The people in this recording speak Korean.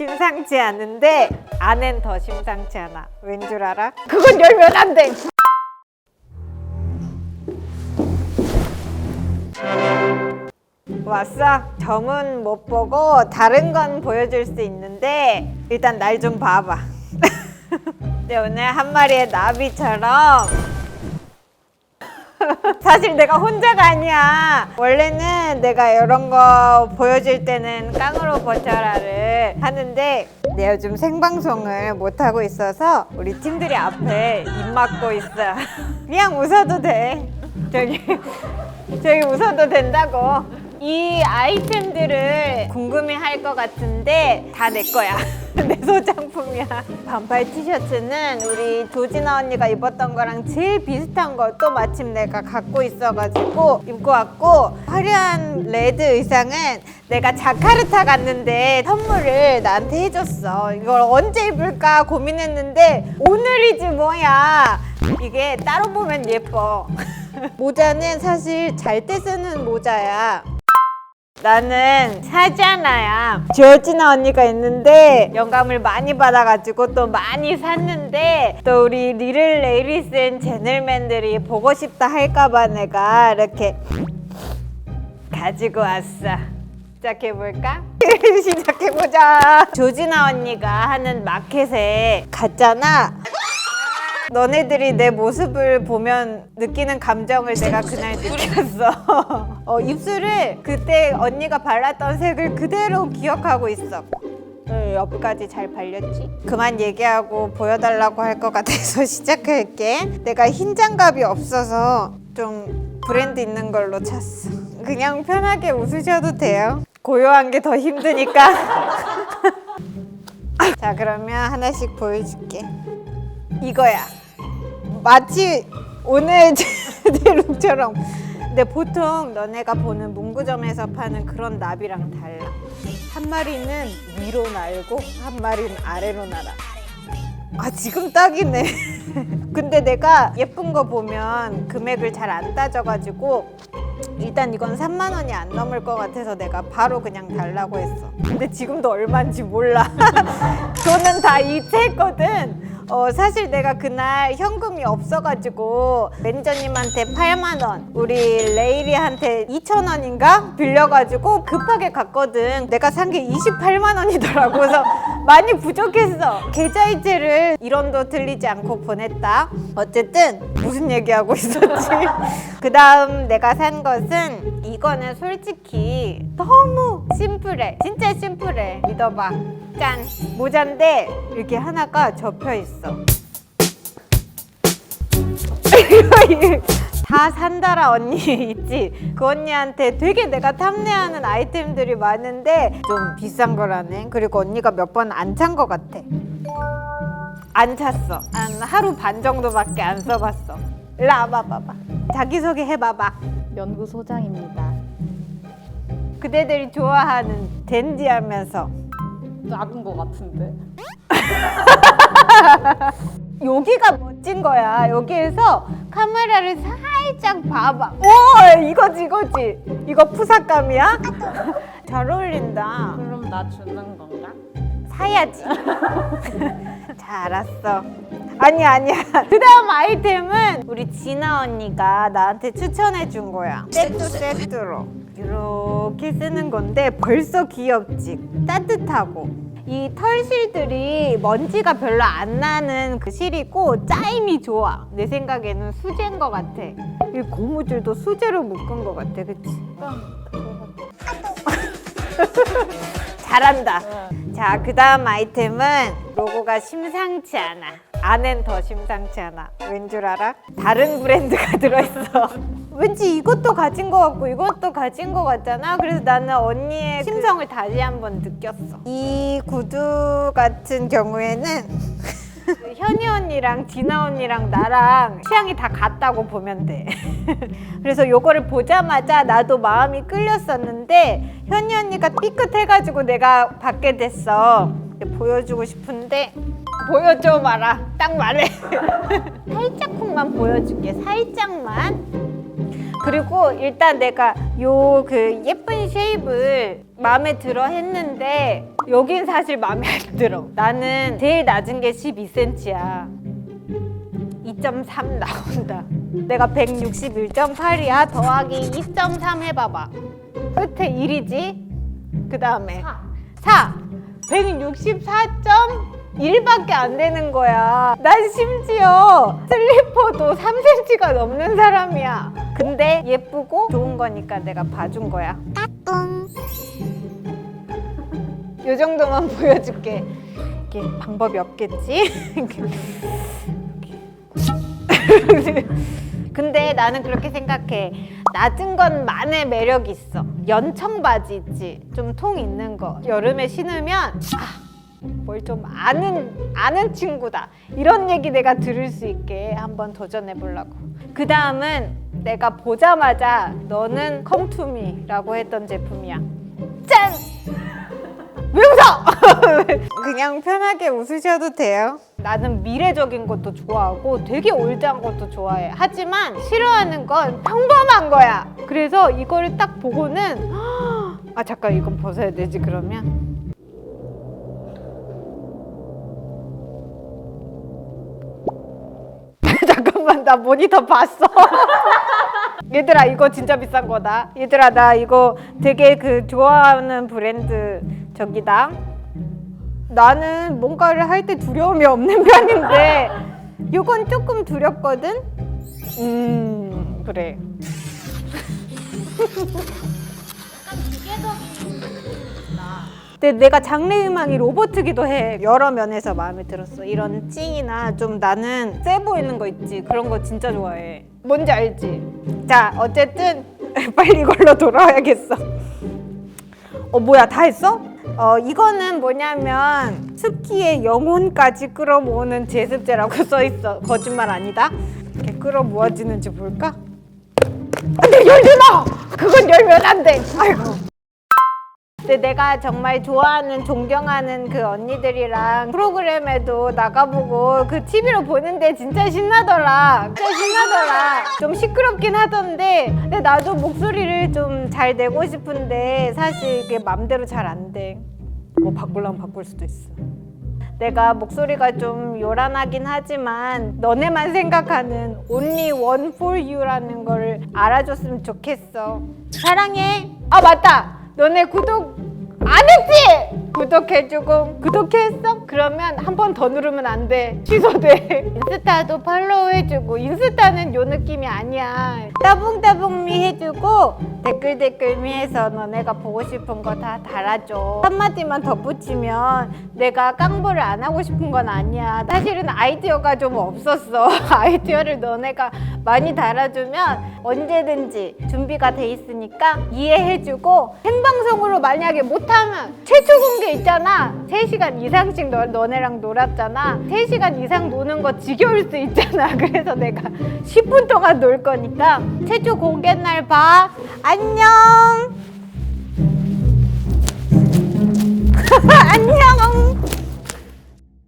심상치 않은데 안엔 더 심상치 않아. 왠 줄 알아? 그건 열면 안 돼. 왔어. 점은 못 보고 다른 건 보여줄 수 있는데 일단 날 좀 봐봐. 근데 오늘 한 마리의 나비처럼 사실 내가 혼자가 아니야. 원래는 내가 이런 거 보여줄 때는 깡으로 버텨라를 하는데 내가 요즘 생방송을 못 하고 있어서 우리 팀들이 앞에 입 막고 있어. 그냥 웃어도 돼. 저기 저기 웃어도 된다고. 이 아이템들을 궁금해 할 것 같은데 다 내 거야. 내 소장품이야. 반팔 티셔츠는 우리 조진아 언니가 입었던 거랑 제일 비슷한 거또 마침 내가 갖고 있어가지고 입고 왔고 화려한 레드 의상은 내가 자카르타 갔는데 선물을 나한테 해줬어. 이걸 언제 입을까 고민했는데 오늘이지 뭐야. 이게 따로 보면 예뻐. 모자는 사실 잘 때 쓰는 모자야. 나는 사자나야. 지어지나 언니가 있는데 영감을 많이 받아가지고 또 많이 샀는데 또 우리 리를 레이리스 앤 제널맨들이 보고 싶다 할까봐 내가 이렇게 가지고 왔어. 시작해볼까? 시작해보자. 조진아 언니가 하는 마켓에 갔잖아. 너네들이 내 모습을 보면 느끼는 감정을 내가 그날 느꼈어. 어, 입술을 그때 언니가 발랐던 색을 그대로 기억하고 있어. 응, 옆까지 잘 발렸지? 그만 얘기하고 보여달라고 할 것 같아서 시작할게. 내가 흰 장갑이 없어서 좀 브랜드 있는 걸로 찼어. 그냥 편하게 웃으셔도 돼요. 고요한 게 더 힘드니까. 자, 그러면 하나씩 보여줄게. 이거야. 마치 오늘 제 룩처럼. 근데 보통 너네가 보는 문구점에서 파는 그런 나비랑 달라. 한 마리는 위로 날고 한 마리는 아래로 날아. 아 지금 딱이네. 근데 내가 예쁜 거 보면 금액을 잘 안 따져가지고 일단 이건 3만 원이 안 넘을 것 같아서 내가 바로 그냥 달라고 했어. 근데 지금도 얼마인지 몰라. 돈은 다 이체했거든. 어, 사실 내가 그날 현금이 없어가지고 매니저님한테 8만 원, 우리 레이리한테 2천 원인가 빌려가지고 급하게 갔거든. 내가 산 게 28만 원이더라고. 그래서 많이 부족했어. 계좌이체를 1원도 틀리지 않고 보냈다. 어쨌든 무슨 얘기하고 있었지? 그 다음 내가 산 것은 이거는 솔직히 너무 심플해. 진짜 심플해. 믿어봐. 짠! 모자인데 이렇게 하나가 접혀 있어. 다 산다라 언니 있지? 그 언니한테 되게 내가 탐내하는 아이템들이 많은데 좀 비싼 거라네. 그리고 언니가 몇 번 안 찬 거 같아. 안 찼어. 한 하루 반 정도밖에 안 써봤어. 일로 와봐 봐봐. 자기소개 해봐봐. 연구소장입니다. 그대들이 좋아하는 댄디 하면서 작은 거 같은데. 여기가 멋진 거야. 여기에서 카메라를 살짝 봐봐. 오, 이거지, 이거지. 이거 푸사감이야? 잘 어울린다. 그럼 나 주는 건가? 사야지. 자, 알았어. 아니야, 아니야. 그 다음 아이템은 우리 진아 언니가 나한테 추천해 준 거야. 세트 세트로. 이렇게 쓰는 건데 벌써 귀엽지? 따뜻하고. 이 털실들이 먼지가 별로 안 나는 그 실이고 짜임이 좋아. 내 생각에는 수제인 것 같아. 이 고무줄도 수제로 묶은 것 같아. 그치? 잘한다. 자, 그 다음 아이템은 로고가 심상치 않아. 안엔 더 심상치 않아. 왠 줄 알아? 다른 브랜드가 들어있어. 왠지 이것도 가진 것 같고 이것도 가진 것 같잖아. 그래서 나는 언니의 심성을 다시 한번 느꼈어. 이 구두 같은 경우에는 현이 언니랑 디나 언니랑 나랑 취향이 다 같다고 보면 돼. 그래서 요거를 보자마자 나도 마음이 끌렸었는데 현이 언니가 삐끗해가지고 내가 받게 됐어. 보여주고 싶은데 보여줘 마라. 딱 말해. 살짝쿵만 보여줄게. 살짝만. 그리고 일단 내가 요 그 예쁜 쉐입을 마음에 들어 했는데 여긴 사실 마음에 안 들어. 나는 제일 낮은 게 12cm야. 2.3 나온다. 내가 161.8이야. 더하기 2.3 해봐봐. 끝에 1이지? 그 다음에 4. 164.1밖에 안 되는 거야. 난 심지어 슬리퍼도 3cm가 넘는 사람이야. 근데 예쁘고 좋은 거니까 내가 봐준 거야. 요 정도만 보여줄게. 이게 방법이 없겠지? 근데 나는 그렇게 생각해. 낮은 것만의 매력이 있어. 연청 바지 있지. 좀 통 있는 거. 여름에 신으면 아, 뭘 좀 아는 아는 친구다. 이런 얘기 내가 들을 수 있게 한번 도전해 보려고. 그 다음은 내가 보자마자 너는 컴투미라고 했던 제품이야. 짠! 왜 웃어? 그냥 편하게 웃으셔도 돼요. 나는 미래적인 것도 좋아하고 되게 올드한 것도 좋아해. 하지만 싫어하는 건 평범한 거야. 그래서 이거를 딱 보고는 아 잠깐 이건 벗어야 되지 그러면 잠깐만 나 모니터 봤어. 얘들아 이거 진짜 비싼 거다. 얘들아 나 이거 되게 그 좋아하는 브랜드 저기다. 나는 뭔가를 할 때 두려움이 없는 편인데 이건 조금 두렵거든. 음 그래. 근데 내가 장래희망이 로봇이기도 해. 여러 면에서 마음에 들었어. 이런 찡이나 좀 나는 세 보이는 거 있지. 그런 거 진짜 좋아해. 뭔지 알지? 자, 어쨌든 빨리 이걸로 돌아와야겠어. 어, 뭐야, 다 했어? 어, 이거는 뭐냐면 습기의 영혼까지 끌어모으는 제습제라고 써 있어. 거짓말 아니다. 이렇게 끌어모아지는지 볼까? 열지 마. 그건 열면 안 돼. 아이고. 근데 내가 정말 좋아하는 존경하는 그 언니들이랑 프로그램에도 나가보고 그 TV로 보는데 진짜 신나더라. 진짜 신나더라. 좀 시끄럽긴 하던데 근데 나도 목소리를 좀 잘 내고 싶은데 사실 이게 맘대로 잘 안 돼. 뭐 바꾸려면 바꿀 수도 있어. 내가 목소리가 좀 요란하긴 하지만 너네만 생각하는 only one for you라는 걸 알아줬으면 좋겠어. 사랑해. 아 맞다. 너네 구독 안 했지? 구독해주고 구독했어? 그러면 한 번 더 누르면 안 돼. 취소돼. 인스타도 팔로우 해주고 인스타는 요 느낌이 아니야. 따봉따봉미 해주고 댓글 댓글미 해서 너네가 보고 싶은 거 다 달아줘. 한마디만 덧붙이면 내가 깡보를 안 하고 싶은 건 아니야. 사실은 아이디어가 좀 없었어. 아이디어를 너네가 많이 달아주면 언제든지 준비가 돼 있으니까 이해해주고 생방송으로 만약에 못하면 최초 공개 있잖아. 3시간 이상씩 너, 너네랑 놀았잖아. 3시간 이상 노는 거 지겨울 수 있잖아. 그래서 내가 10분 동안 놀 거니까 최초 공개 날 봐. 안녕. 안녕